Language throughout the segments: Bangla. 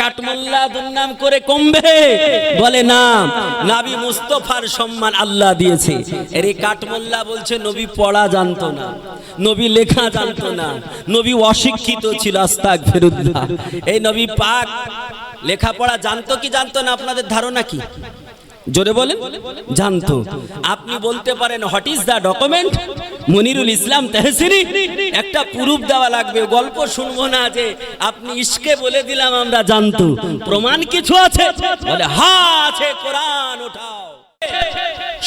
কাটমোল্লা দুর্নাম করে কমবে। বলে মুস্তফার সম্মান আল্লাহ দিয়েছে। বলছে, নবী পড়া জানতো না, নবী লেখা জানতো না, নবী অশিক্ষিত ছিল আস্তাক এই নবী লেখাপড়া জানতো কি জানতো না, আপনাদের ধারণা কি? জোরে বলেন। জানতো। আপনি বলতে পারেন what is the document Monirul Islam তেহসিরি একটা প্রুফ দেওয়া লাগবে, গল্প শুনব না যে, আপনি ইসকে বলে দিলাম আমরা জানতো। প্রমাণ কিছু আছে? বলে, হা, আছে, কোরআন ওঠাও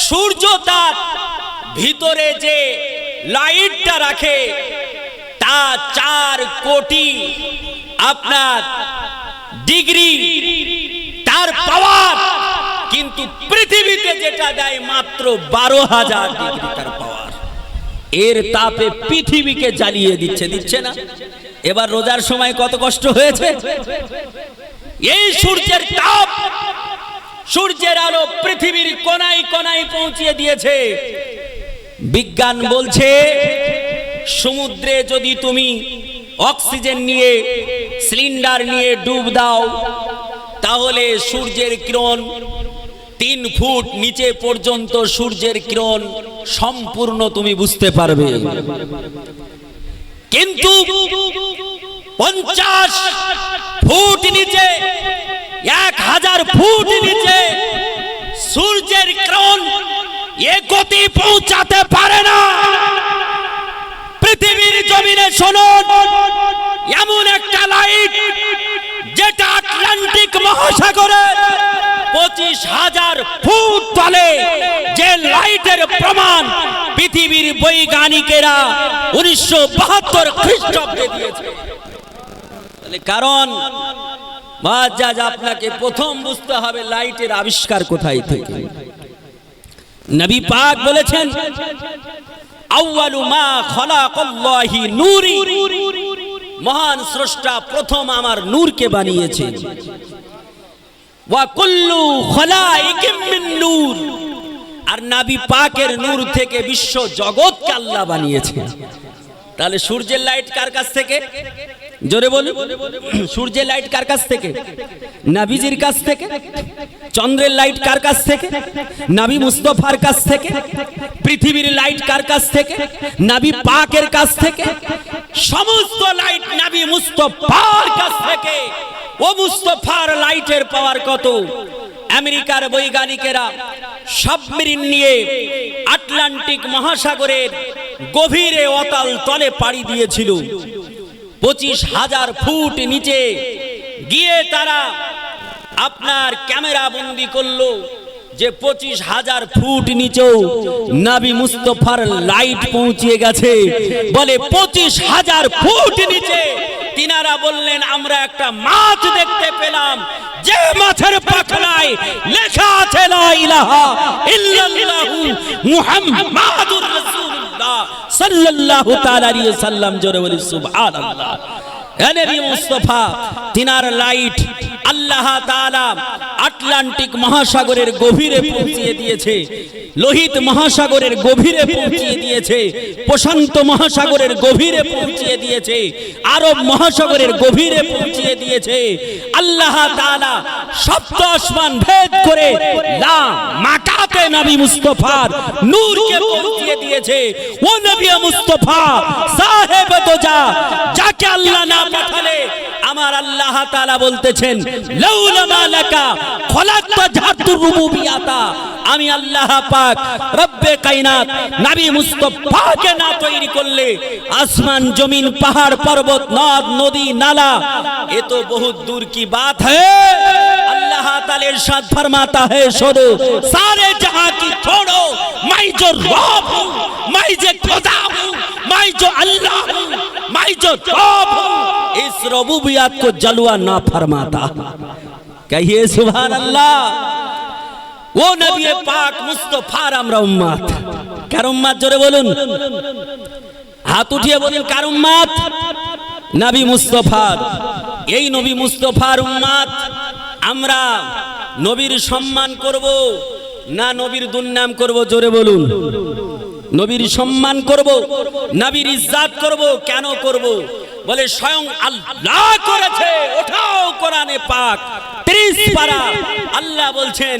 সূর্য তার ভিতরে যে লাইটটা রাখে, তা চার কোটি আপনার ডিগ্রি, তার পাওয়ার কিন্তু পৃথিবীতে যেটা দেয় মাত্র বারো হাজার ডিগ্রি তার পাওয়ার এর তাপে পৃথিবীকে জ্বালিয়ে দিচ্ছে দিচ্ছে না। এবার রোজার সময় কত কষ্ট হয়েছে? এই সূর্যের তাপ সূর্যের আলো পৃথিবীর কোনায় কোনায় পৌঁছিয়ে দিয়েছে। বিজ্ঞান বলছে, সমুদ্রে যদি তুমি অক্সিজেন নিয়ে, সিলিন্ডার নিয়ে ডুব দাও, তাহলে সূর্যের কিরণ তিন ফুট নিচে পর্যন্ত সূর্যের কিরণ সম্পূর্ণ তুমি বুঝতে পারবে। কিন্তু পঞ্চাশ ফুট নিচে, এক হাজার ফুট নিচে সূর্যের কিরণ এ গতি পৌঁছাতে পারে না। পৃথিবীর জমিনে শুনুন এমন একটা লাইট যেটা আটলান্টিক মহাসাগরে পঁচিশ হাজার ফুট তলে যে লাইটের প্রমাণ পৃথিবীর বৈজ্ঞানিকেরা উনিশশো বাহাত্তর খ্রিস্টাব্দে দিয়েছে। কারণ, মহাজাজ, আপনাকে প্রথম বুঝতে হবে লাইটের আবিষ্কার কোথায় থেকে। নবী পাক বলেছেন, আউয়ালু মা খলাকাল্লাহি নূরি। মহান স্রষ্টা প্রথম আমার নূরকে বানিয়েছে আর নাবি পাকের নূর থেকে বিশ্ব জগৎকে আল্লাহ বানিয়েছে তাহলে সূর্যের লাইট কার কাছ থেকে? জোরে বলুন। সূর্যের লাইট কার কাছ থেকে? নাবিজির কাছ থেকে? চন্দ্রের লাইট কার কাছ থেকে? নাবি মুস্তফার কাছ থেকে? পৃথিবীর লাইট কার কাছ থেকে? নাবি পাকের কাছ থেকে? সমস্ত লাইট নাবি মুস্তফার কাছ থেকে। ও মুস্তফার লাইটের পাওয়ার কত? আমেরিকার বৈজ্ঞানিকেরা সাবমেরিন নিয়ে আটলান্টিক মহাসাগরের গভীরে অতাল তলে পাড়ি দিয়েছিল। পঁচিশ হাজার ফুট নিচে গিয়ে তারা আপনার ক্যামেরা বন্দি করল। যে পঁচিশ হাজার ফুট নিচেও নাবি মুস্তফার লাইট পৌঁছিয়ে গেছে। বলে, পঁচিশ হাজার ফুট নিচে। তিনারা বললেন, আমরা একটা মাছ দেখতে পেলাম। যে মাছের পাখনায় লেখা আছে ইলাহা সাল্লাল্লাহু সাল্লাম জোরে বলি মুস্তাফা, তিনার লাইট আল্লাহ আটলান্টিক মহাসাগরের গভীরে পৌঁছিয়ে দিয়েছে। লোহিত মহাসাগরের গভীরে পৌঁছিয়ে দিয়েছে। প্রশান্ত মহাসাগরের গভীরে পৌঁছিয়ে দিয়েছে। আরব মহাসাগরের গভীরে পৌঁছিয়ে দিয়েছে। আল্লাহ তাআলা সপ্ত আসমান ভেদ করে লা মাকাতে নবী মুস্তাফার নূরকে পৌঁছিয়ে দিয়েছে। ও নবী মুস্তাফা, সাহেব দোজা, যাকে আল্লাহ না পাঠালে আমার আল্লাহ তালা বলতেছেন আমি আল্লাহ পাক রব্বে কাইনাত নবী মুস্তাফাকে না তৈরি করলে আসমান, জমিন, পাহাড়, পর্বত, নদ, নদী, নালা, এ তো বহুত দূর কি বাত হে? আল্লাহ তালের সাদ ফরমাতা হে শুধু সারে জাহান কি ছোড়ো মাই জো রব मैं जो खुदा हूं मैं जो अल्लाह हूं मैं जो रब हूं इस रबूबियत को जलवा ना फरमाता कहिए सुभान अल्लाह ও নবী পাক মুস্তফার আমরা উম্মাত কার উম্মাত জোরে বলুন হাত উঠিয়ে বলুন কার উম্মাত নবী মুস্তফার এই নবী মুস্তফার উম্মাত আমরা নবীর সম্মান করব না নবীর দুর্নাম করব জোরে বলুন নবীর সম্মান করব নবীর ইজ্জাত করব কেন করব বলে স্বয়ং আল্লাহ করেছে ওঠাও কোরআনে পাক ত্রিশ পারা আল্লাহ বলছেন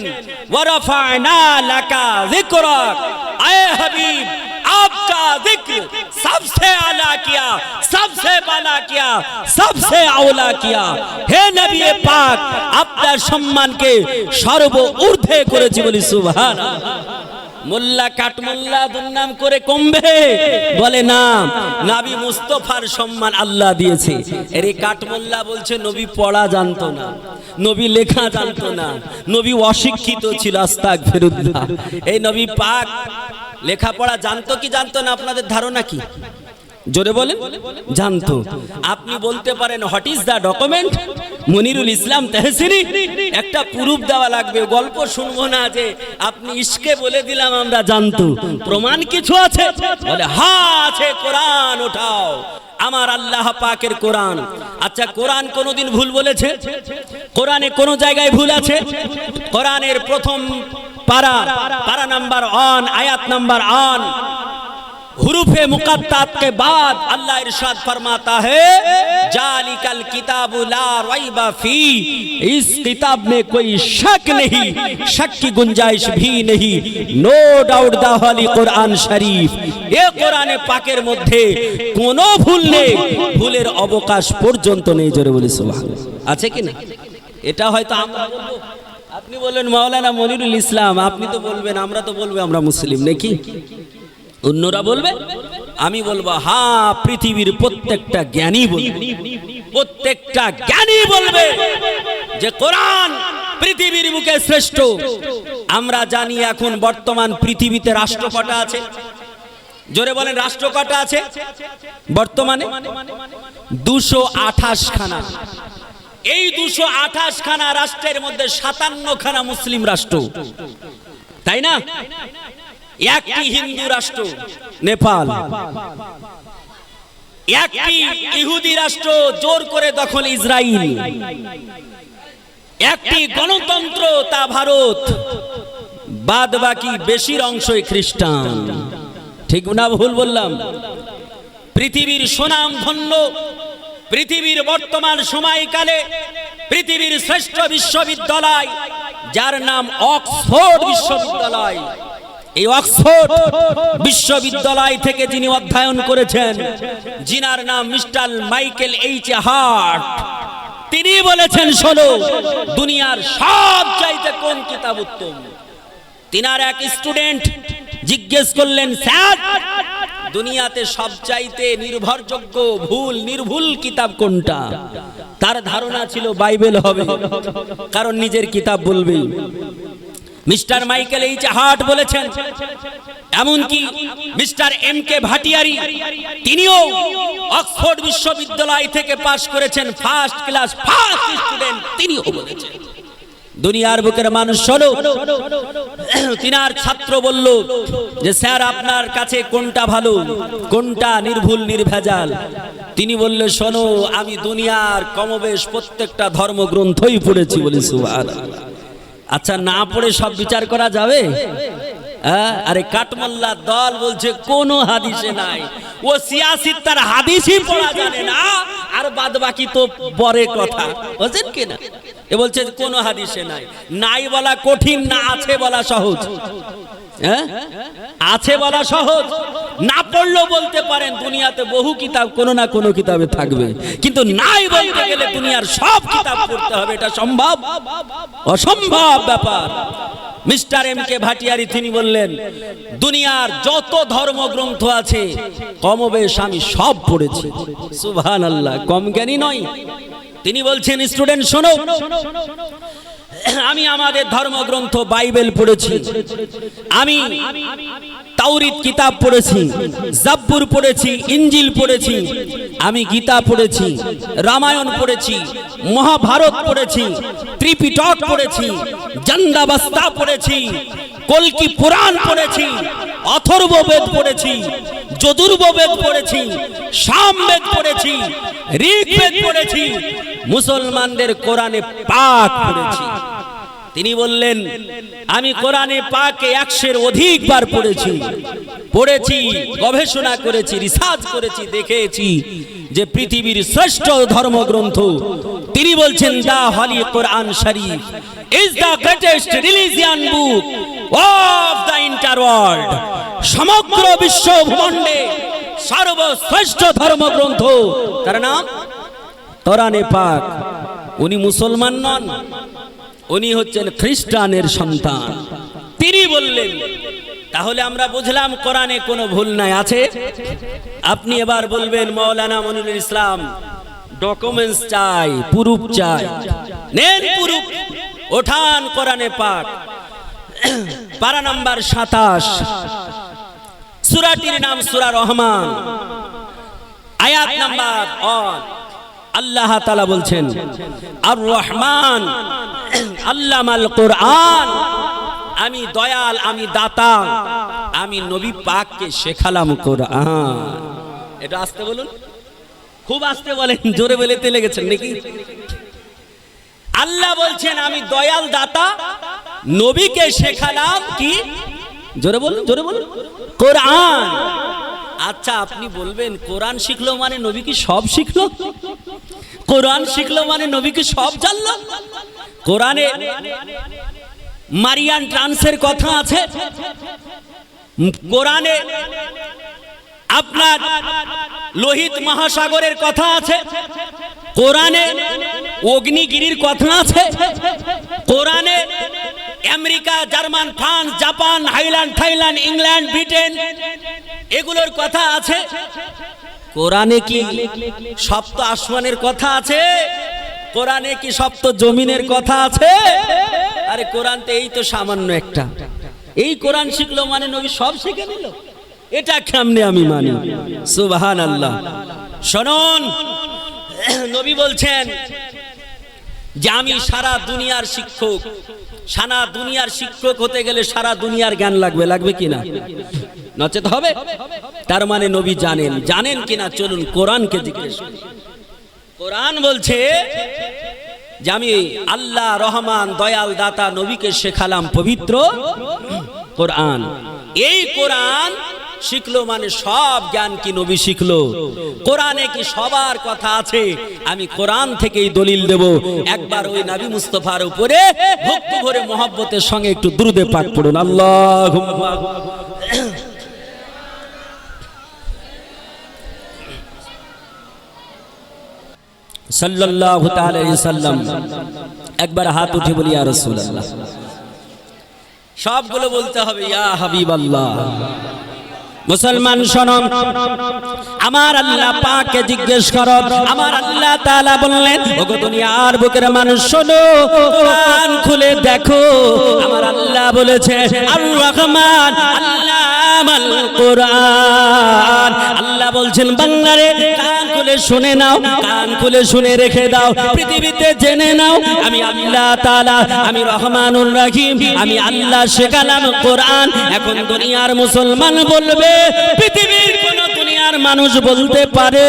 ওয়ারাফা'না লাকা যিকরাক আয়ে হাবিব आपका जिक्र सबसे आला किया सबसे बाला किया सबसे आउला किया হে নবী পাক আপনার সম্মানকে সর্ব ঊর্ধ্বে করেছি বলি সুবহান মোল্লা কাটমোল্লা দুর্নাম করে কমবে। বলে, না, নাবি মুস্তফার সম্মান আল্লাহ দিয়েছে। এর কাটমোল্লা বলছে, নবী পড়া জানতো না, নবী লেখা জানতো না, নবী অশিক্ষিত ছিল আস্তাক ফেরুদ্দা এই নবী পাক লেখাপড়া জানতো কি জানতো না, আপনাদের ধারণা কি? জোরে বলেন? জানতো। আপনি বলতে পারেন what is the document Monirul Islam তেহসিরি একটা প্রুফ দেওয়া লাগবে, গল্প শুনব না যে, আপনি ইসকে বলে দিলাম আমরা জানতো। প্রমাণ কিছু আছে? বলে, হা, আছে, কোরআন, ওঠাও। আমার আল্লাহ পাকের কোরআন। আচ্ছা কোরআন কোনোদিন ভুল বলেছে? কোরআনে কোন জায়গায় ভুল আছে? কোরআনের প্রথম পারা পারা নাম্বার অন আয়াত নাম্বার অন হুরুফে মুকাদ্দাত কে বাদ আল্লাহ ইরশাদ ফরমাতা হে, জালিকাল কিতাব লা রাইবা ফি, ইস কিতাব মে কোই শক নেহি, শাক কি গুঞ্জাইশ ভি নেহি। No doubt the holy Quran Sharif এ কোরআনে পাকের মধ্যে কোন ভুল নেই, ভুলের অবকাশ পর্যন্ত নেই জোরে বলি সুবহানাল্লাহ। আছে কি না? এটা হয়তো আমরা আপনি বলেন মাওলানা মনিরুল ইসলাম, আপনি তো বলবেন, আমরা তো বলব আমরা মুসলিম, নাকি? অন্যরা বলবে, আমি বলব, হা, পৃথিবীর প্রত্যেকটা জ্ঞানী বলবে। প্রত্যেকটা জ্ঞানী বলবে যে কোরআন পৃথিবীর বুকে শ্রেষ্ঠ। আমরা জানি এখন বর্তমান পৃথিবীতে রাষ্ট্র কটা আছে? জোরে বলেন, রাষ্ট্র কটা আছে? বর্তমানে দুশো আঠাশ খানা এই দুশো আঠাশ খানা রাষ্ট্রের মধ্যে সাতান্ন খানা মুসলিম রাষ্ট্র। তাই না? একটি হিন্দু রাষ্ট্র নেপাল। একটি ইহুদি রাষ্ট্র জোর করে দখল ইসরায়েল একটি গণতন্ত্র তা ভারত বাদ বাকি বেশির অংশই খ্রিস্টান। ঠিক না ভুল বললাম? পৃথিবীর সুনাম ধন্য পৃথিবীর বর্তমান সময়কালে পৃথিবীর শ্রেষ্ঠ বিশ্ববিদ্যালয় যার নাম অক্সফোর্ড বিশ্ববিদ্যালয়। এই অক্সফোর্ড বিশ্ববিদ্যালয় থেকে যিনি অধ্যয়ন করেছেন, জিনার নাম মিস্টার মাইকেল এইচ হার্ট। তিনি বলেছেন, শোনো, দুনিয়ার সব চাইতে কোন কিতাব উত্তম? তিনার এক স্টুডেন্ট জিজ্ঞেস করলেন, স্যার, দুনিয়াতে সবচাইতে নির্ভরযোগ্য, ভুল, নির্ভুল কিতাব কোনটা? তার ধারণা ছিল, বাইবেল হবে, কারণ নিজের কিতাব বলবে। মিস্টার মাইকেল এইচ হার্ট বলেছেন, এমনকি মিস্টার এম কে ভাটিয়ারি, তিনিও অক্সফোর্ড বিশ্ববিদ্যালয় থেকে পাশ করেছেন ফার্স্ট ক্লাস ফার্স্ট স্টুডেন্ট তিনিও বলেছেন। দুনিয়ার বুকের মানুষ শোনো, তিনার ছাত্র বলল যে, স্যার, আপনার কাছে কোনটা ভালো? কোনটা নির্ভুল, নির্ভেজাল? তিনি বললে, শোনো, আমি দুনিয়ার কমবেশ প্রত্যেকটা ধর্মগ্রন্থই পড়েছি বলি সুবহানাল্লাহ। আচ্ছা না পড়ে সব বিচার করা যাবে? হ্যাঁ? আরে কাটমাল্লা দল বলছে, কোনো হাদিসে নাই। ও সিয়াসি তার হাদিসই পড়া জানে না, আর বাদ বাকি তো পরে কথা। বুঝছেন কি না? এ বলছে, কোনো হাদিসে নাই। নাই বলা কঠিন, না আছে বলা সহজ। হ্যাঁ? আছে বলা সহজ। না পড়লেও বলতে পারেন, দুনিয়াতে বহু কিতাব, কোনো না কোনো কিতাবে থাকবে। কিন্তু নাই বলতে গেলে দুনিয়ার সব কিতাব পড়তে হবে, এটা সম্ভব? অসম্ভব ব্যাপার। মিস্টার এম কে ভাটিয়ারি তিনি বললেন, দুনিয়ার যত ধর্মগ্রন্থ আছে কমবেশ আমি সব পড়েছি। সুবহান আল্লাহ কম জ্ঞানী নয়। তিনি বলছেন, স্টুডেন্ট, শোনো। আমি আমাদের ধর্মগ্রন্থ বাইবেল পড়েছি। আমি তাওরিত কিতাব পড়েছি, জাব্বুর পড়েছি ইঞ্জিল পড়েছি, আমি গীতা পড়েছি, রামায়ণ পড়েছি, মহাভারত পড়েছি, ত্রিপিটক পড়েছি জন্দাবস্তা পড়েছি, কলকি পুরাণ পড়েছি অথর্ব বেদ পড়েছি যদুর্ব বেদ পড়েছি সামবেদ পড়েছি, ঋগ্বেদ পড়েছি, মুসলমানদের কোরআনে পাক পড়েছি। তিনি বললেন, আমি কোরআনে পাকে একশের অধিকবার পড়েছি। পড়েছি, গবেষণা করেছি রিসার্চ করেছি, দেখেছি যে পৃথিবীর শ্রেষ্ঠ ধর্মগ্রন্থ। তিনি বলছেন, the holy Quran Sharif is the greatest religion book of the entire world. সমগ্র বিশ্ব ভূখণ্ডে সর্বশ্রেষ্ঠ ধর্মগ্রন্থ। তার নাম? কোরআনে পাক। উনি মুসলমান নন। উনি হচ্ছেন খ্রিস্টানের সন্তান। তিনি বললেন, তাহলে আমরা বুঝলাম কোরআনে কোনো ভুল নাই, আছে? আপনি এবার বলবেন, মৌলানা মনিরুল ইসলাম ডকুমেন্টস চাই প্রুফ চাই। নেন প্রুফ ওঠান কোরআনে পাক। পারা নাম্বার সাতাশ, সুরাটির নাম সুরা রহমান। আয়াত নাম্বার অন। আল্লাহ তালা বলছেন, আর রহমান আল্লামাল কোরআন। আমি দয়াল, আমি দাতা, আমি নবী পাককে শেখালাম কোরআন। এটা আসতে বলুন। খুব আসতে বলেন, জোরে বলে তেলে গেছেন নাকি? আল্লাহ বলছেন, আমি দয়াল, দাতা, নবীকে শেখালাম কি? জোরে বলুন জোরে বলুন। কোরআন। আচ্ছা আপনি বলবেন, কোরআন শিখলো মানে নবী কি সব শিখলো? কোরআন শিখলো মানে নবী কি সব জানলো? কোরআনে মারিয়ান ট্রান্সের কথা আছে। কোরআনে আপনার লোহিত মহাসাগরের কথা আছে। কোরআনে অগ্নিগিরির কথা আছে। কোরআনে America, German, France, Japan, Highland, Thailand, England, Britain এগুলোর কথা আছে? কোরআনে কি সপ্ত আসমানের কথা আছে? কোরআনে কি সপ্ত জমিনের কথা আছে? আরে কোরআন তো এই তো সামান্য একটা। এই কোরআন শিখলো মানে নবী সব শিখে নিল। এটা কেমনে আমি মানি? সুবহান আল্লাহ শুনুন, নবী বলছেন যে আমি সারা দুনিয়ার শিক্ষক, সারা দুনিয়ার শিক্ষক হতে গেলে সারা দুনিয়ার জ্ঞান লাগবে লাগবে কিনা নচেত হবে? তার মানে নবী জানেন জানেন কিনা চলুন কোরআনকে জিজ্ঞেস করি। কোরআন বলছে যে আমি আল্লাহ রহমান, দয়াল দাতা, নবীকে শেখালাম পবিত্র কোরআন। এই কোরআন শিখলো মানে সব জ্ঞান কি নবী শিখলো? কোরআনে কি সবার কথা আছে? আমি কোরআন থেকেই দলিল দেব। একবার ওই নবী মুস্তফার উপরে ভক্তি ভরে মহব্বতের সঙ্গে একটু দ্রুদে পাক পড়ুন। আল্লাহ একবার হাত উঠে বলি, ইয়া সবগুলো বলতে হবে, ইয়া হাবিবাল্লাহ। মুসলমান শোনম আমার আল্লাহ পাকে জিজ্ঞেস করো। আমার আল্লাহ তাআলা বললেন, ওগো দুনিয়ার বুকের মানুষ শোনো, কান খুলে দেখো। আমার আল্লাহ বলেছে, আর রহমান, আল্লাহ আমাল কোরআন। আল্লাহ বলছেন, বাংলারে কান খুলে শুনে নাও, কান খুলে শুনে রেখে দাও, পৃথিবীতে জেনে নাও, আমি আল্লাহ তাআলা, আমি রহমানুর রহিম, আমি আল্লাহ শেখালাম কোরআন। এখন দুনিয়ার মুসলমান বলবে, পৃথিবীর কোন দুনিয়ার মানুষ বলতে পারে,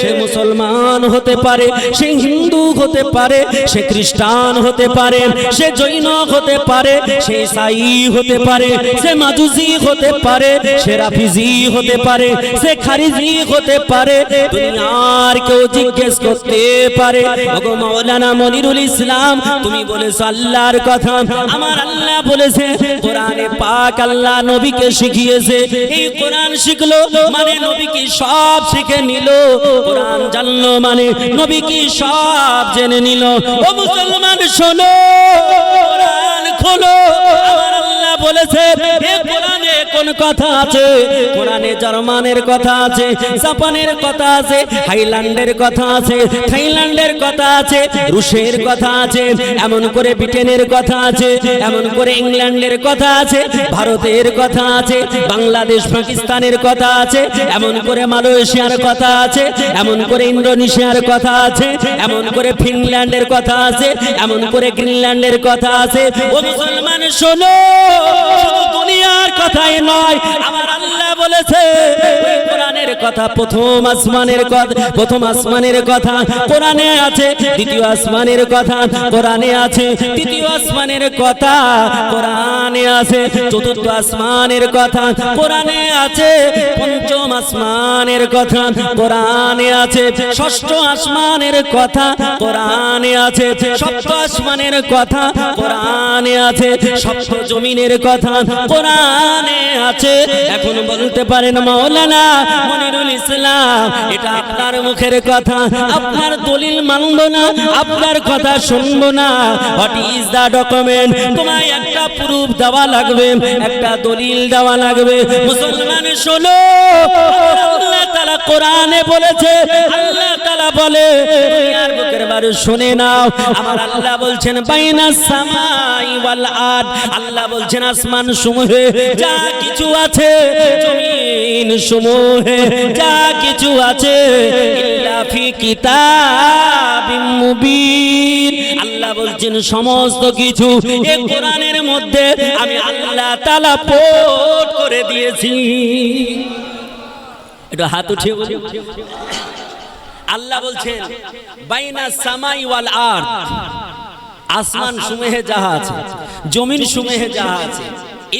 সে মুসলমান হতে পারে, সে হিন্দু হতে পারে, সে খ্রিস্টান হতে পারে, সে জৈন হতে পারে, সে ইসাই হতে পারে, সে মাজুসি হতে পারে, সে রাফিজি হতে পারে, সে খারিজি হতে পারে, দুনিয়ার কেউ জিজ্ঞেস করতে পারে, ওগো মাওলানা মনিরুল ইসলাম, তুমি বলেছ আল্লাহর কথা, আমার আল্লাহ বলেছে, কোরআনে পাক আল্লাহ নবীকে শিখিয়েছে, এই কোরআন শিখলো মানে নবী কি সব শিখে নিল? কোরআন জানলো মানে নবী কি সব জেনে নিল? ও মুসলমান শোনো, কোরআন খোলো বলেছে কোরআনে কোন কথা আছে কোরআনে জার্মানের কথা আছে জাপানের কথা আছে হাইল্যান্ডের কথা আছে থাইল্যান্ডের কথা আছে রুশের কথা আছে এমন করে ব্রিটেনের কথা আছে এমন করে ইংল্যান্ডের কথা আছে ভারতের কথা আছে বাংলাদেশ পাকিস্তানের কথা আছে এমন করে মালয়েশিয়ার কথা আছে এমন করে ইন্দোনেশিয়ার কথা আছে এমন করে ফিনল্যান্ডের কথা আছে এমন করে গ্রিনল্যান্ডের কথা আছে ও মুসলমান শোনো দুনিয়ার কথাই নয়, আমার আল্লাহ বলেছে কথা প্রথম আসমানের কথা, প্রথম আসমানের কথা, কোরআনে আছে, দ্বিতীয় আসমানের কথা, কোরআনে আছে, তৃতীয় আসমানের কথা, কোরআনে আছে, চতুর্থ আসমানের কথা, কোরআনে আছে, পঞ্চম আসমানের কথা, কোরআনে আছে, ষষ্ঠ আসমানের কথা, কোরআনে আছে, সপ্ত আসমানের কথা, কোরআনে আছে, সপ্ত জমিনের কথা কোরআনে আছে। এখন বলতে পারেন মাওলানা মনিরুল ইসলাম, এটা আপনার মুখের কথা, আপনার দলিল মানব না, আপনার কথা শুনব না। হোয়াট ইজ দা ডকুমেন্ট তোমায় একটা প্রুফ দেওয়া লাগবে, একটা দলিল দেওয়া লাগবে। মুসলমান শোনো তাআলা কোরআনে বলেছে, আল্লাহ তালা বলে বুকের শুনে নাও। আমার আল্লাহ বলছেন, বাইনা সামাই ওয়াল আরদ। আল্লাহ বলছেন, আসমান সমূহে যা কিছু আছে, জমিন সমূহে যা কিছু আছে, ইল্লা ফি কিতাবিম মুবিন। আল্লাহ বলছেন, সমস্ত কিছু এই কোরআনের মধ্যে আমি আল্লাহ তাআলা পোট করে দিয়েছি। একটু হাত উঠে আল্লাহ বলছেন, বাইনা সামাই ওয়াল আর্থ আসমান সুমেহে যাহা আছে, জমিন সুমেহে যাহা আছে,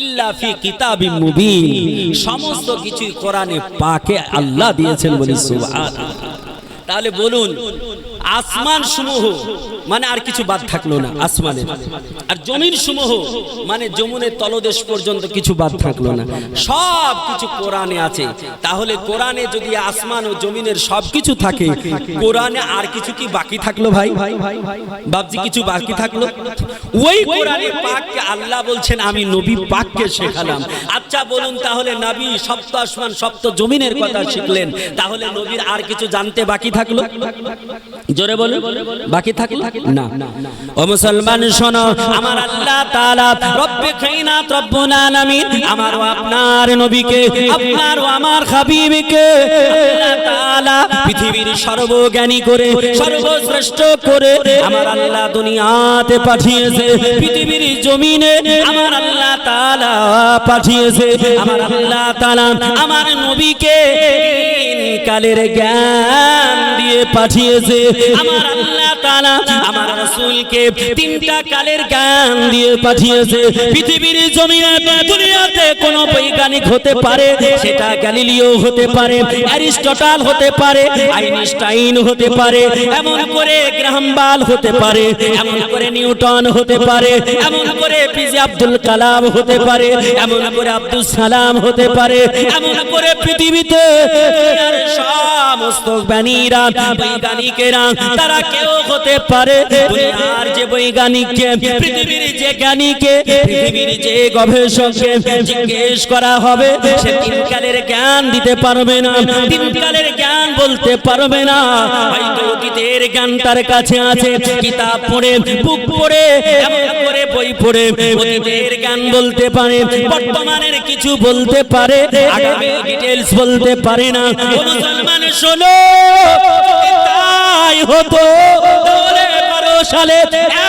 ইল্লা ফি কিতাবি মুবিন। সমস্ত কিছুই কোরআনে পাকে আল্লাহ দিয়েছেন বলি সুবহানাল্লাহ। তাহলে বলুন আসমান সমূহ মানে আর কিছু বাদ থাকল না আসমানে আর জমিন সমূহ মানে যমুনের তলদেশ পর্যন্ত কিছু বাদ থাকল না। সব কিছু কোরআনে আছে। তাহলে কোরআনে যদি আসমান ও জমিনের সব কিছু থাকে, কোরআনে আর কিছু কি বাকি থাকল ভাই? বাবজি কিছু বাকি থাকল? ওই কোরআনে পাককে আল্লাহ বলছেন, আমি নবী পাককে শেখালাম। আচ্ছা বলুন তাহলে নবী সপ্ত আসমান, সপ্ত জমিনের কথা শিখলেন। তাহলে নবীর আর কিছু জানতে বাকি থাকল? জোরে বলুন। বাকি থাকল না। ও মুসলমান শোনো। আমার আল্লাহ তাআলা রব্বে কাইনাত রব্বুল আলামিন আমার ও আপনার নবীকে আপনার ও আমার হাবিবকে আল্লাহ তাআলা পৃথিবীর সর্বজ্ঞানী করে সর্বশ্রেষ্ঠ করে আমার আল্লাহ দুনিয়াতে পাঠিয়েছে। পৃথিবীর জমিনে আমার আল্লাহ তাআলা পাঠিয়েছে। আমার আল্লাহ তাআলা আমার নবীকে কালের জ্ঞান দিয়ে পাঠিয়েছে। আমার আল্লাহ তাআলা আমার রাসূলকে তিনটা কালের গান দিয়ে পাঠিয়েছে। পৃথিবীর জমিনে কোন বৈজ্ঞানিক হতে পারে, সেটা গ্যালিলিও হতে পারে, অ্যারিস্টটল হতে পারে, আইনস্টাইন হতে পারে, এমন করে গ্রাহামবাল হতে পারে, এমন করে নিউটন হতে পারে, এমন করে পিজে আব্দুল কালাম হতে পারে, এমন করে আব্দুল সালাম হতে পারে, এমন করে পৃথিবীতে সমস্ত জ্ঞানীরা বৈজ্ঞানিকেরা, তারা কেউ হতে পারে, দুনিয়ার যে বৈজ্ঞানিককে পৃথিবীর যে জ্ঞানীকে, পৃথিবীর যে গবেষককে জিজ্ঞেস করা হবে, সে তিনকালের জ্ঞান দিতে পারবে না, তিনকালের জ্ঞান বলতে পারবে না। হয়তো অতীতের জ্ঞান তার কাছে আছে, কিতাব পড়ে, বুক পড়ে করে বই পড়ে, অতীতের জ্ঞান বলতে পারে, বর্তমানের কিছু বলতে পারে ডিটেলস বলতে পারে না। মুসলমান শোনো, তাই হতো, তাহলে সালে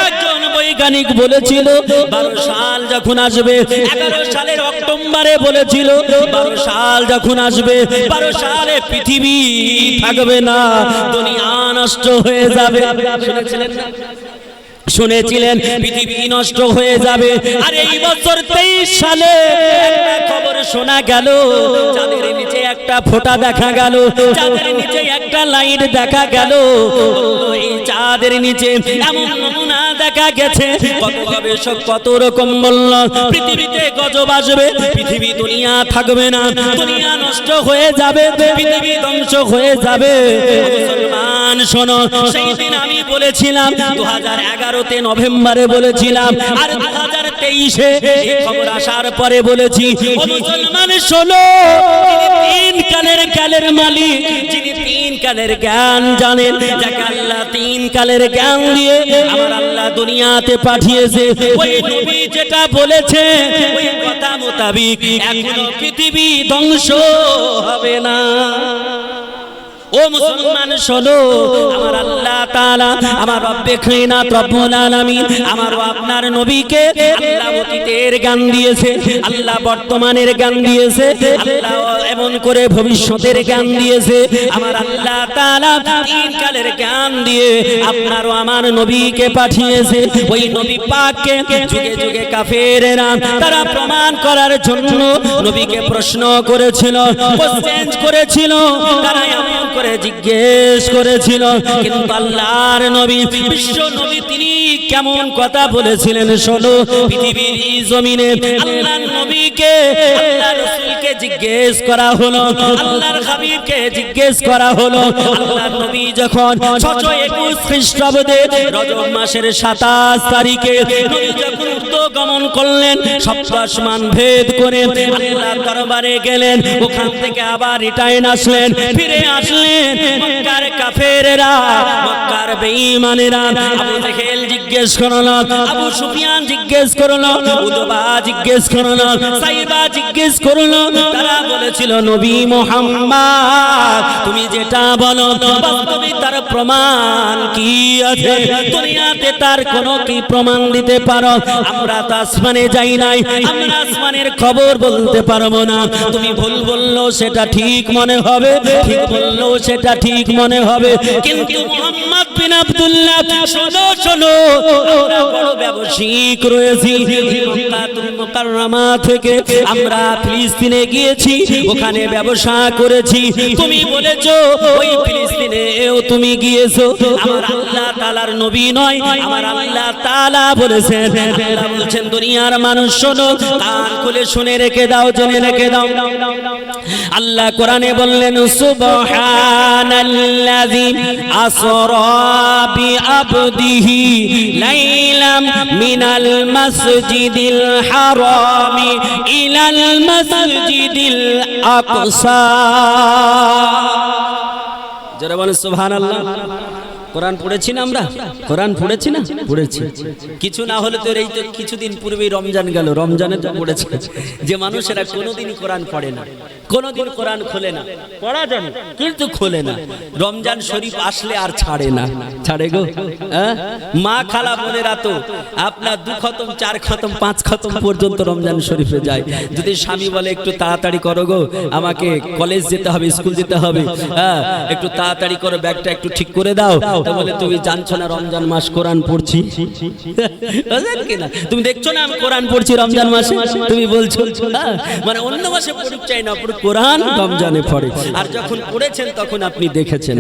একজন বৈজ্ঞানিক বলেছিল, বারো সাল যখন আসবে, এগারো সালের বলেছিল, বারো সাল যখন আসবে, বারো সালে পৃথিবী থাকবে না, দুনিয়া নষ্ট হয়ে যাবে। শুনেছিলেন পৃথিবী নষ্ট হয়ে যাবে। আর এই বছর তেইশ সালে খবর শোনা গেল নিচে একটা ফোঁটা দেখা গেল। চাঁদের নিচে একটা লাইট দেখা গেল। এই চাঁদের নিচে দেখা গেছে। কত গবেষক কত রকম বলল পৃথিবীতে গজব আসবে, পৃথিবী দুনিয়া থাকবে না। দুনিয়া নষ্ট হয়ে যাবে, পৃথিবী ধ্বংস হয়ে যাবে। শোনো, সেই আমি বলেছিলাম দু হাজার এগারোতে নভেম্বরে বলেছিলাম, আর দু হাজার তেইশে খবর আসার পরে বলেছি মুসলমান, শোনো তিন কালের জ্ঞানের মালিক, যিনি তিন কালের জ্ঞান জানেন, যাকে আল্লাহ তিন কালের জ্ঞান দিয়ে আমার আল্লাহ দুনিয়াতে পাঠিয়েছে। ওই নবী যেটা বলেছে, ওই কথা মোতাবিক এখনও পৃথিবী ধ্বংস হবে না। ও মুসলমান, শোনো। আমার আল্লাহ তাআলা আমার রব্বে খাইনাত রব্বুল আলামিন আমার ও আপনার নবীকে আল্লাহ অতীতের জ্ঞান দিয়েছে, আল্লাহ বর্তমানের জ্ঞান দিয়েছে, আল্লাহ এমন করে ভবিষ্যতের জ্ঞান দিয়েছে। আমার আল্লাহ তাআলা তিন কালের জ্ঞান দিয়ে আপনার ও আমার নবীকে পাঠিয়েছে। ওই নবী পাককে যুগে যুগে কাফেরেরা তারা প্রমাণ করার জন্য নবীকে প্রশ্ন করেছিল কোশ্চেন করেছিল। তারা এমন করে জিজ্ঞেস করেছিল কিন্তু আল্লাহর নবী বিশ্ব নবী তিনি কেমন কথা বলেছিলেন শোনো, পৃথিবীর জমিনে আল্লাহর নবীকে, আল্লাহর রাসূলকে জিজ্ঞেস করা হলো, আল্লাহর হাবিবকে জিজ্ঞেস করা হলো, আল্লাহর নবী যখন 621 খ্রিস্টাব্দে রজব মাসের 27 তারিখে নবী যখন গমন করলেন সপ্ত আসমান ভেদ করে আল্লাহর দরবারে গেলেন, ওখান থেকে আবার রিটার্ন আসলেন, ফিরে আসলেন, মক্কার কাফেরেরা, মক্কার বেঈমানেরা, আবু জেহেল জিজ্ঞেস করল আবু সুফিয়ান জিজ্ঞেস করল উদবা জিজ্ঞেস করল সাইবা জিজ্ঞেস করল তারা বলেছিল, নবী মোহাম্মদ, তুমি যেটা বলো, বাস্তবে তার প্রমাণ কি আছে? দুনিয়াতে তার কোনো কি প্রমাণ দিতে পারো? আমরা তো আসমানে যাই নাই। আমরা আসমানের খবর বলতে পারব না। তুমি ভুল বলল সেটা ঠিক মনে হবে, ঠিক বলল সেটা ঠিক মনে হবে। কিন্তু মোহাম্মদ আব্দুল্লাহ, শোনো শোনো রয়েছি। থেকে আমরা ফিলিস্তিনে গিয়েছি, ওখানে ব্যবসা করেছি। তুমি বলেছ, ওই তুমি গিয়েছো। আল্লাহ নবী নয়, আমার আল্লাহ বলেছেন। দুনিয়ার মানুষ, শোনো খুলে শুনে রেখে দাও, জেনে রেখে দাও। আল্লাহ কোরআনে বললেন, সুবহানাল্লাযী আসরা বিআবদিহি লাইলাম মিনাল মাসজিদিল হারামি ইলাল মাসজিদিল আকসা যারা বলেন সুবহানাল্লাহ। কোরআন পড়েছি না আমরা? কোরআন পড়েছি না? পড়েছি। কিছু না হলে তো এই তো কিছুদিন পূর্বেই রমজান গেল। রমজানে তো পড়েছে। যে মানুষেরা কোনোদিনই কোরআন পড়ে না। কোনোদিন কোরআন খোলে না। পড়া জানে কিন্তু খোলে না। রমজান শরীফ আসলে আর ছাড়ে না। ছাড়ে গো? মা খালা বোনেরা তো আপনার দু খতম চার খতম পাঁচ খতম পর্যন্ত রমজান শরীফে যায়। যদি স্বামী বলে একটু তাড়াতাড়ি করো গো আমাকে কলেজ যেতে হবে স্কুল যেতে হবে। হ্যাঁ একটু তাড়াতাড়ি করো ব্যাগটা একটু ঠিক করে দাও। তো বলে তুমি জানছো না রমজান মাস কোরআন পড়ছি। তুমি দেখছ না আমি কোরআন পড়ছি রমজান মাসে? তুমি বলছো? মানে অন্য মাসে পড়ুক চাই না কোরআন রমজানে পড়ে। আর যখন পড়েছেন, তখন আপনি দেখেছেন।